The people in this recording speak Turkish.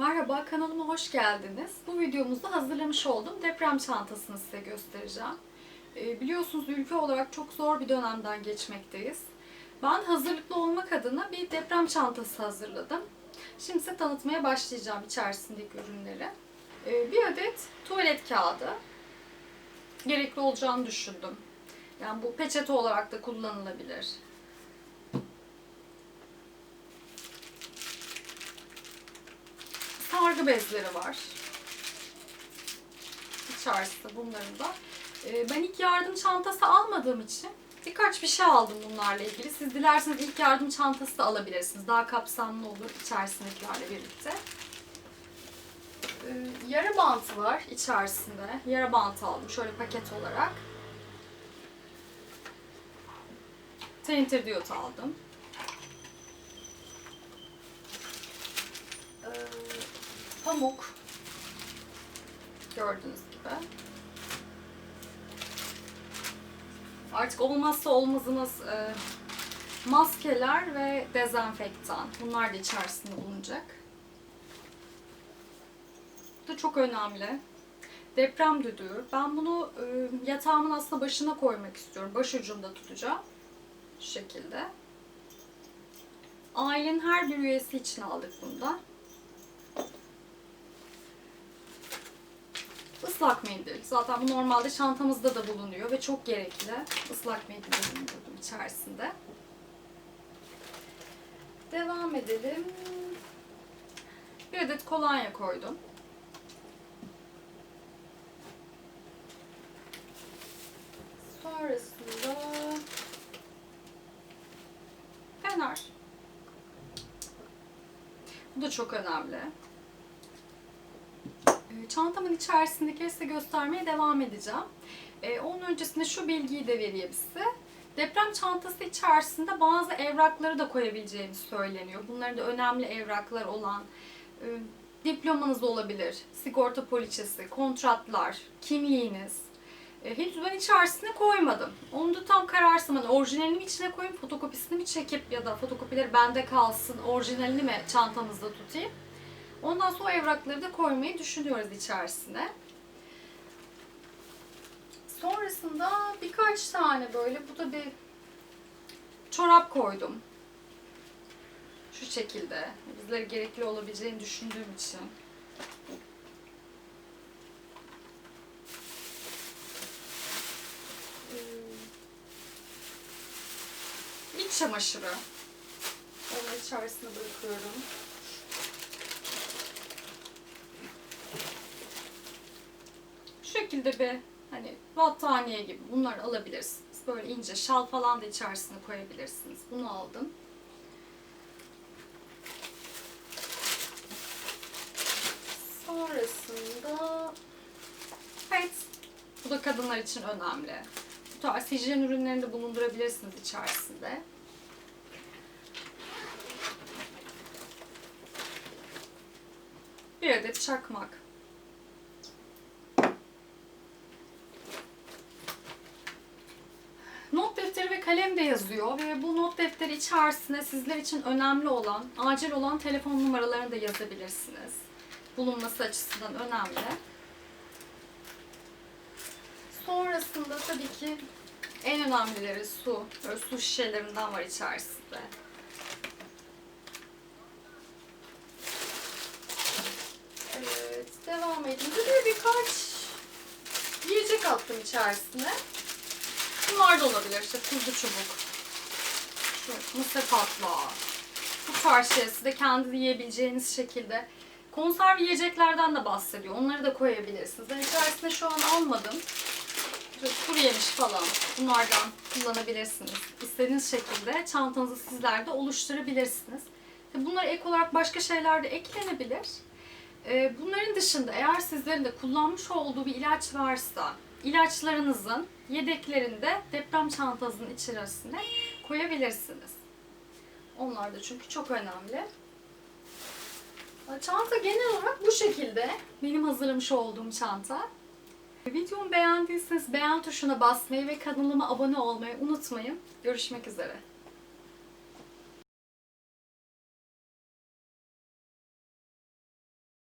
Merhaba, kanalıma hoş geldiniz. Bu videomuzda hazırlamış olduğum deprem çantasını size göstereceğim. Ee, biliyorsunuz ülke olarak çok zor bir dönemden geçmekteyiz. Ben hazırlıklı olmak adına bir deprem çantası hazırladım. Şimdi size tanıtmaya başlayacağım içerisindeki ürünleri. Ee, bir adet tuvalet kağıdı. Gerekli olacağını düşündüm. Yani bu peçete olarak da kullanılabilir. Sargı bezleri var. İçerisinde bunların da. Ee, Ben ilk yardım çantası almadığım için birkaç bir şey aldım bunlarla ilgili. Siz dilerseniz ilk yardım çantası da alabilirsiniz. Daha kapsamlı olur içerisindekilerle birlikte. Ee, Yara bantı var içerisinde. Yara bantı aldım şöyle paket olarak. Tentir aldım. Pamuk gördüğünüz gibi. Artık olmazsa olmazımız e, maskeler ve dezenfektan. Bunlar da içerisinde bulunacak. Bu da çok önemli. Deprem düdüğü. Ben bunu e, yatağımın aslında başına koymak istiyorum. Baş ucunda tutacağım. Şu şekilde. Ailenin her bir üyesi için aldık bunda. Islak mendil. Zaten bu normalde çantamızda da bulunuyor ve çok gerekli. Islak mendil bulundurdum içerisinde. Devam edelim. Bir adet kolonya koydum. Sonrasında fener. Bu da çok önemli. Çantamın içerisindekileri size göstermeye devam edeceğim. Ee, onun öncesinde şu bilgiyi de vereyim size. Deprem çantası içerisinde bazı evrakları da koyabileceğiniz söyleniyor. Bunların da önemli evraklar olan e, diplomanız olabilir, sigorta poliçesi, kontratlar, kimliğiniz. E, henüz ben içerisine koymadım. Onu da tam kararsın. Hani orijinalini mi içine koyayım, fotokopisini mi çekip ya da fotokopileri bende kalsın, orijinalini mi çantamızda tutayım? Ondan sonra evrakları da koymayı düşünüyoruz içerisine. Sonrasında birkaç tane böyle, bu da bir çorap koydum. Şu şekilde. Bizlere gerekli olabileceğini düşündüğüm için. İç çamaşırı. Onu içerisine bırakıyorum. Şu şekilde bir hani battaniye gibi bunları alabilirsiniz. Böyle ince şal falan da içerisine koyabilirsiniz. Bunu aldım. Sonrasında evet bu da kadınlar için önemli. Bu tarz hijyen ürünlerini de bulundurabilirsiniz içerisinde. Bir adet çakmak. Not defteri ve kalem de yazıyor ve bu not defteri içerisine sizler için önemli olan, acil olan telefon numaralarını da yazabilirsiniz. Bulunması açısından önemli. Sonrasında tabii ki en önemlileri su. Böyle su şişelerinden var içerisinde. Evet, devam. Bir de birkaç yiyecek attım içerisine. Bunlar da olabilir. İşte tuzlu çubuk. Şu mısır patlağı. Bu tarz şeysi de kendi yiyebileceğiniz şekilde. Konserve yiyeceklerden de bahsediyor. Onları da koyabilirsiniz. Ben içerisinde şu an almadım. Kuru yemiş falan. Bunlardan kullanabilirsiniz. İstediğiniz şekilde çantanızı sizler de oluşturabilirsiniz. Tabii Bunlara ek olarak başka şeyler de eklenebilir. Ee, Bunların dışında eğer sizlerin de kullanmış olduğu bir ilaç varsa ilaçlarınızın yedeklerini de deprem çantasının içerisine koyabilirsiniz. Onlar da çünkü çok önemli. Çanta genel olarak bu şekilde. Benim hazırlamış olduğum çanta. Videomu beğendiyseniz beğen tuşuna basmayı ve kanalıma abone olmayı unutmayın. Görüşmek üzere.